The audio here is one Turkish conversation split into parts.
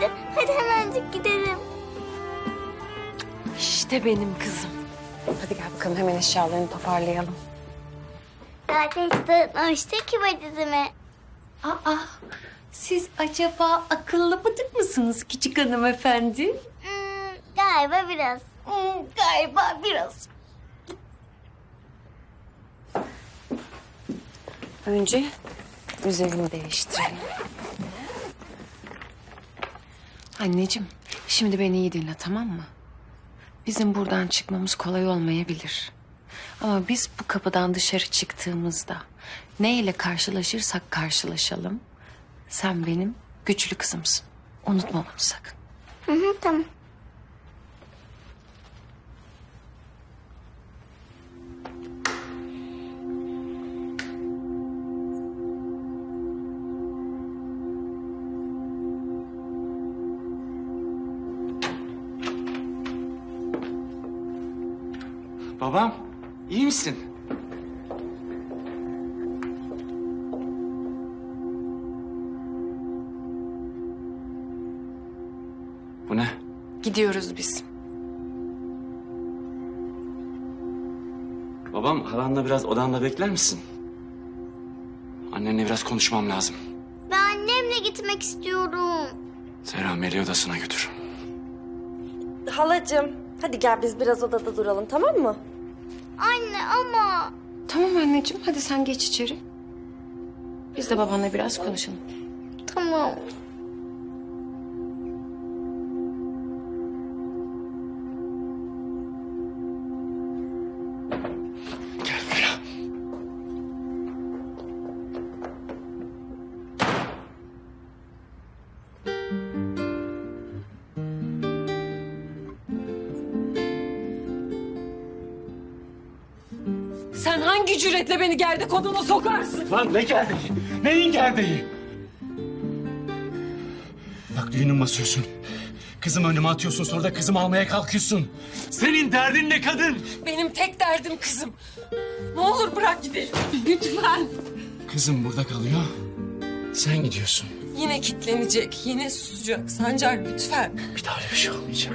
Hadi, hadi hemencik gidelim. İşte benim kızım. Hadi gel bakalım hemen eşyalarını toparlayalım. Zaten hiç dağıtmamıştık ki valizimi. Aa, siz acaba akıllı bıdık mısınız küçük hanımefendi? Hmm, galiba biraz. Hmm, galiba biraz. Önce üzerini değiştirelim. Anneciğim, şimdi beni iyi dinle tamam mı? Bizim buradan çıkmamız kolay olmayabilir. Ama biz bu kapıdan dışarı çıktığımızda ne ile karşılaşırsak karşılaşalım. Sen benim güçlü kızımsın. Unutma bunu sakın. Hı hı, tamam. Babam, iyi misin? Bu ne? Gidiyoruz biz. Babam, halanla biraz odanda bekler misin? Annenle biraz konuşmam lazım. Ben annemle gitmek istiyorum. Zehra Melih odasına götür. Halacığım, hadi gel biz biraz odada duralım tamam mı? Anne ama... Tamam anneciğim hadi sen geç içeri. Biz de babanla biraz konuşalım. Tamam. Hangi cüretle beni gerde koduna sokarsın? Lan ne gerdeği? Neyin gerdeği? Bak düğünün basıyorsun. Kızımı önüme atıyorsun sonra da kızımı almaya kalkıyorsun. Senin derdin ne kadın? Benim tek derdim kızım. Ne olur bırak gidelim. Lütfen. Kızım burada kalıyor. Sen gidiyorsun. Yine kitlenecek, yine susacak. Sancar lütfen. Bir daha öyle bir şey olmayacak.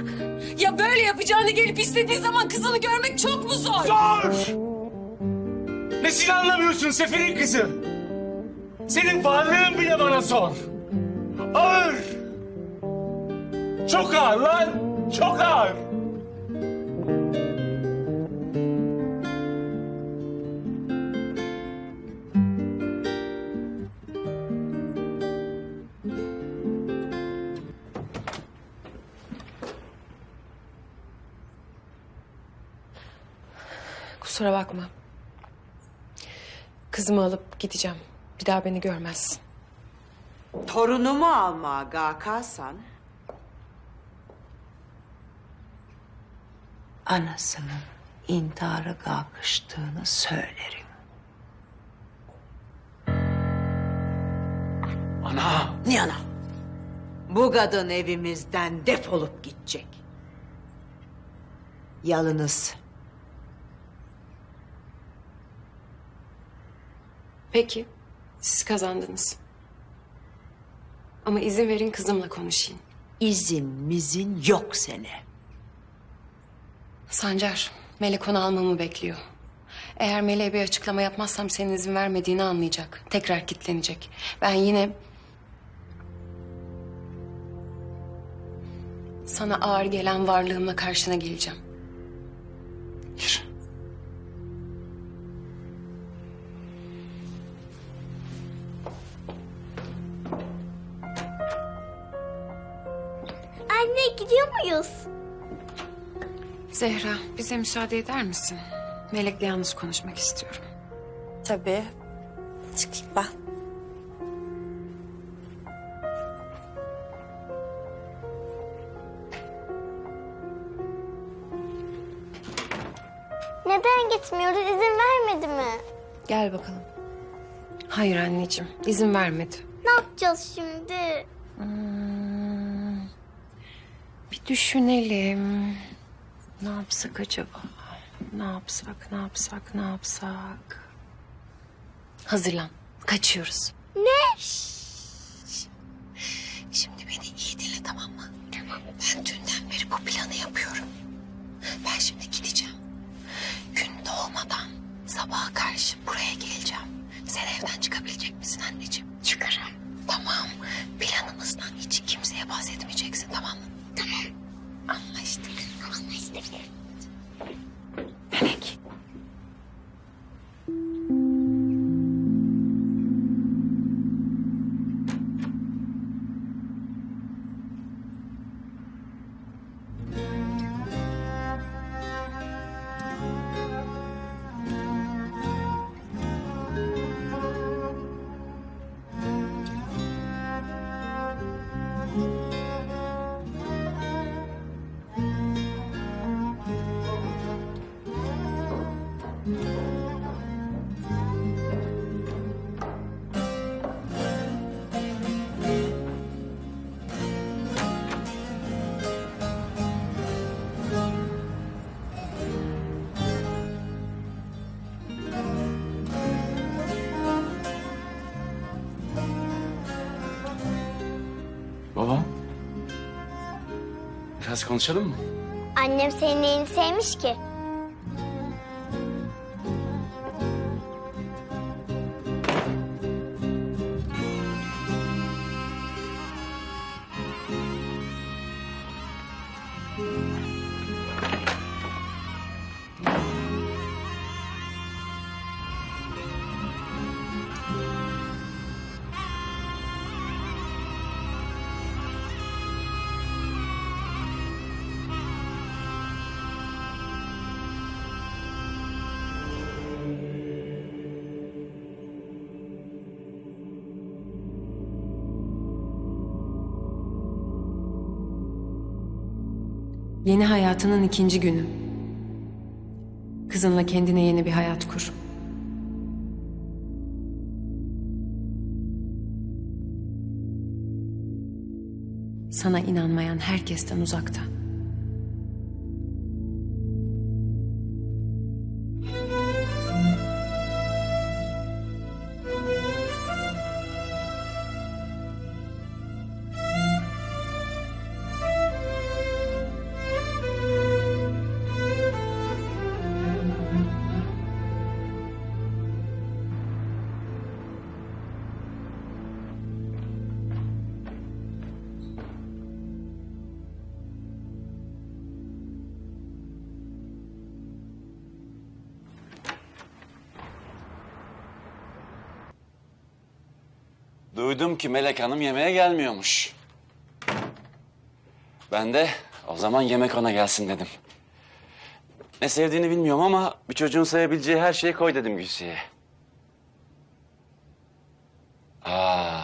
Ya böyle yapacağını gelip istediği zaman kızını görmek çok mu zor? Dur! Nesini anlamıyorsun Sefer'in kızı? Senin varlığın bile bana zor. Ağır. Çok ağır lan. Çok ağır. Kusura bakma. Kızımı alıp gideceğim. Bir daha beni görmezsin. Torunumu almaya kalkarsan Anasının intihara kalkıştığını söylerim. Ana. ne ana? Bu kadın evimizden defolup gidecek. Yalınız Peki, siz kazandınız. Ama izin verin kızımla konuşayım. izin mizin yok sene. Sancar, Melek onu almamı bekliyor. Eğer Melek'e bir açıklama yapmazsam senin izin vermediğini anlayacak. Tekrar kitlenecek. Ben yine... Sana ağır gelen varlığımla karşına geleceğim. Gir. Gidiyor muyuz? Zehra, bize müsaade eder misin? Melek'le yalnız konuşmak istiyorum. Tabii. Çıkayım ben. Neden gitmiyoruz? İzin vermedi mi? Gel bakalım. Hayır anneciğim, izin vermedi. Ne yapacağız şimdi? Hmm, bir düşünelim. Ne yapsak acaba? Ne yapsak, ne yapsak, ne yapsak? Hazırlan, kaçıyoruz. Ne? Şimdi beni iyi dinle tamam Ben dünden beri bu planı yapıyorum. Ben şimdi gideceğim. Gün doğmadan sabaha karşı buraya geleceğim. Sen evden çıkabilecek misin anneciğim? Çıkarım. Tamam. Planımızdan hiç kimseye bahsetmeyeceksin Anlaştık. Melek. Biraz konuşalım mı? Annem senin neyini sevmiş ki? Yeni hayatının ikinci günü. Kızınla kendine yeni bir hayat kur. Sana inanmayan herkesten uzakta. Duydum ki Melek Hanım yemeğe gelmiyormuş. Ben de o zaman yemek ona gelsin dedim. Ne sevdiğini bilmiyorum ama bir çocuğun sayabileceği her şeyi koy dedim Gülsiye'ye. Aa.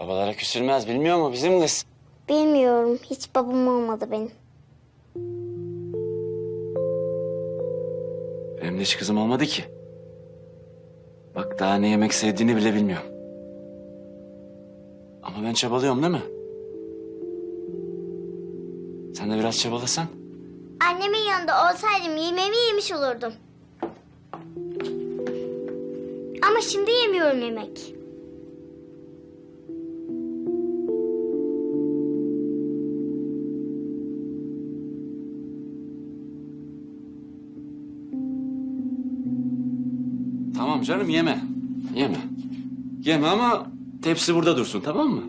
Babalara küsülmez bilmiyor mu bizim kız? Bilmiyorum. Hiç babam olmadı benim. Benim de hiç kızım olmadı ki. Bak daha ne yemek sevdiğini bile bilmiyorum. Ama ben çabalıyorum değil mi? Sen de biraz çabalasan. Annemin yanında olsaydım yemeğimi yemiş olurdum. Ama şimdi yemiyorum yemek. Canım yeme. Yeme. Yeme ama tepsi burada dursun tamam mı?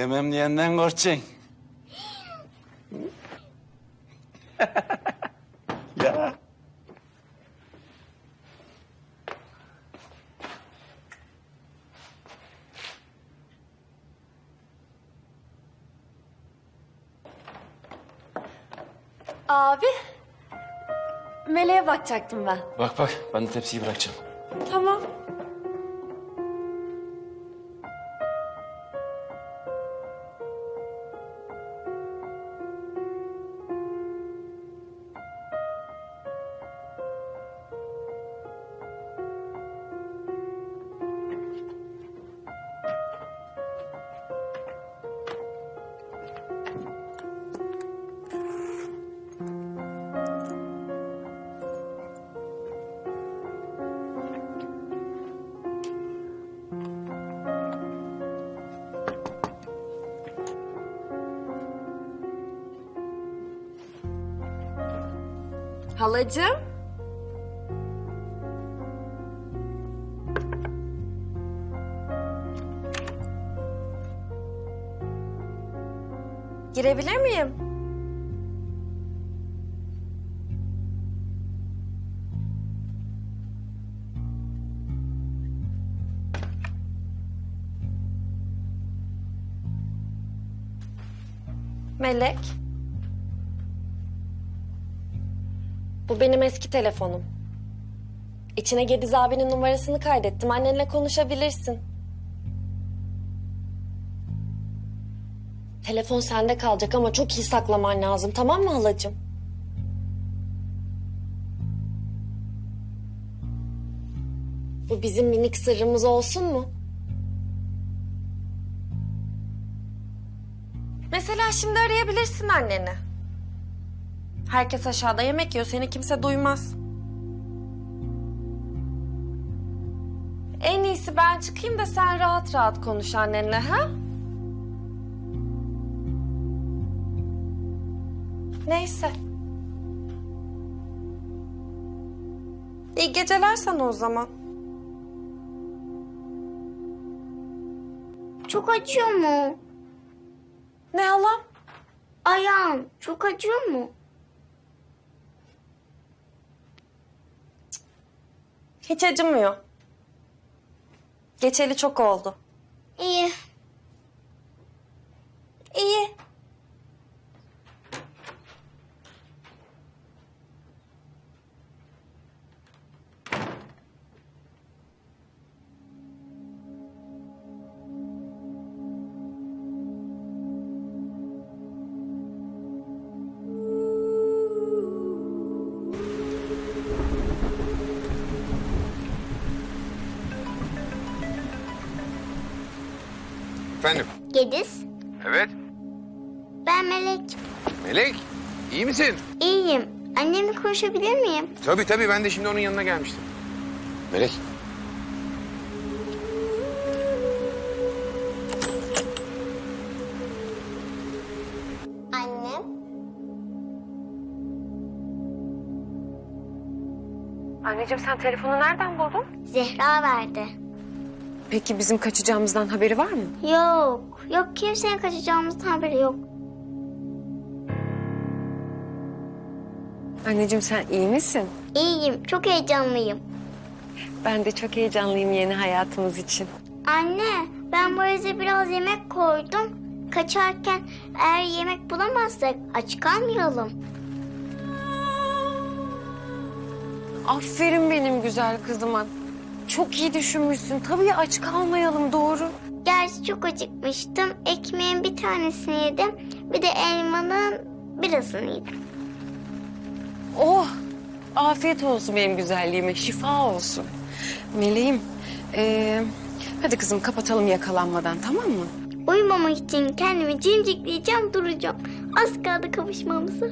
Yemem diyenden korkacaksın. ya. Abi. Meleğe bakacaktım ben. Bak bak ben de tepsiyi bırakacağım. Tamam. Halacığım. Girebilir miyim? Melek. Bu benim eski telefonum. İçine Gediz abinin numarasını kaydettim. Annenle konuşabilirsin. Telefon sende kalacak ama çok iyi saklaman lazım. Tamam mı halacığım? Bu bizim minik sırrımız olsun mu? Mesela şimdi arayabilirsin anneni. Herkes aşağıda yemek yiyor. Seni kimse duymaz. En iyisi ben çıkayım da sen rahat rahat konuş annenle ha? Neyse. İyi geceler sana o zaman. Çok acıyor mu? Ne halam? Ayağım çok acıyor mu? Hiç acımıyor. Geçeli çok oldu. İyi. İyi. Efendim? Gediz. Evet. Ben Melek. Melek, iyi misin? İyiyim. Annemle konuşabilir miyim? Tabii tabii ben de şimdi onun yanına gelmiştim. Melek. Annem. Anneciğim sen telefonu nereden buldun? Zehra verdi. Peki bizim kaçacağımızdan haberi var mı? Yok. Yok kimsenin kaçacağımızdan haberi yok. Anneciğim sen iyi misin? İyiyim. Çok heyecanlıyım. Ben de çok heyecanlıyım yeni hayatımız için. Anne ben bu arada biraz yemek koydum. Kaçarken eğer yemek bulamazsak aç kalmayalım. Aferin benim güzel kızıma. Çok iyi düşünmüşsün. Tabii aç kalmayalım doğru. Gerçi çok acıkmıştım. Ekmeğin bir tanesini yedim. Bir de elmanın birasını yedim. Oh afiyet olsun benim güzelliğime. Şifa olsun. Meleğim ee, hadi kızım kapatalım yakalanmadan tamam mı? Uyumamak için kendimi cimcikleyeceğim duracağım. Az kaldı kavuşmamıza.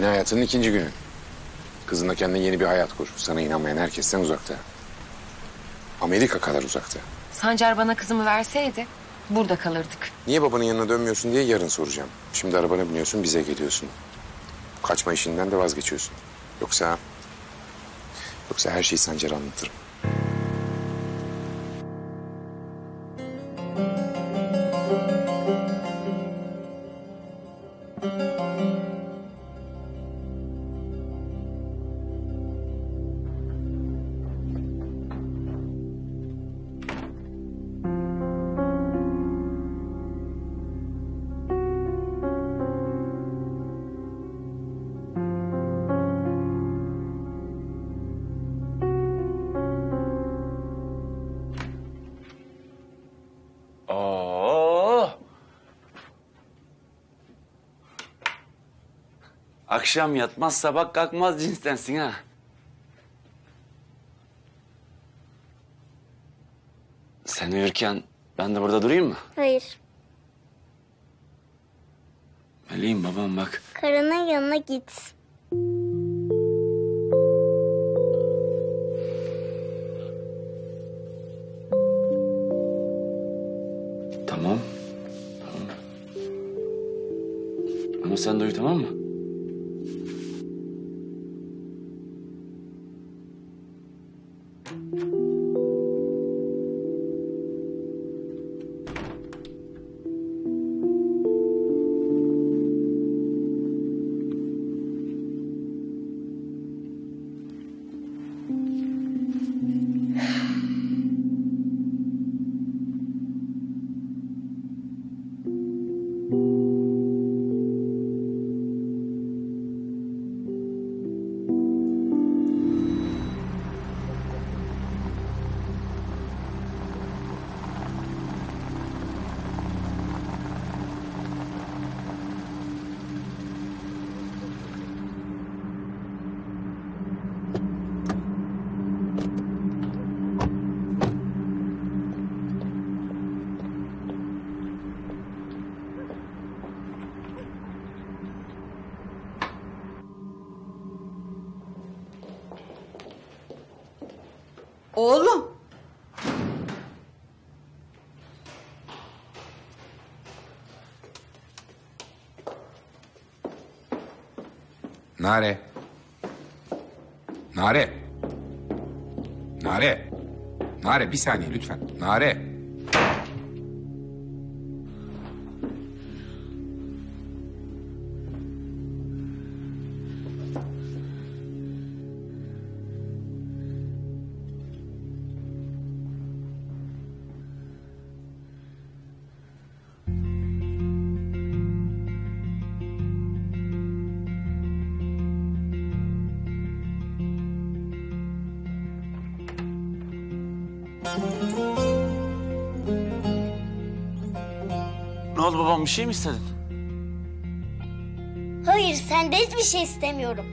Yeni hayatının ikinci günü. Kızınla kendine yeni bir hayat kur. Sana inanmayan herkesten uzakta. Amerika kadar uzakta. Sancar bana kızımı verseydi Burada kalırdık. Niye babanın yanına dönmüyorsun diye yarın soracağım. Şimdi arabana biniyorsun bize geliyorsun. Kaçma işinden de vazgeçiyorsun. Yoksa... Yoksa her şeyi Sancar'a anlatırım. Oo. Akşam yatmaz sabah kalkmaz cinstensin ha. Sen uyurken ben de burada durayım mı? Hayır. Meleğim babam bak. Karının yanına git. Oğlum. Nare. Nare. Nare. Nare bir saniye lütfen. Nare. Oldu babam bir şey mi istedin? Hayır senden hiçbir şey istemiyorum.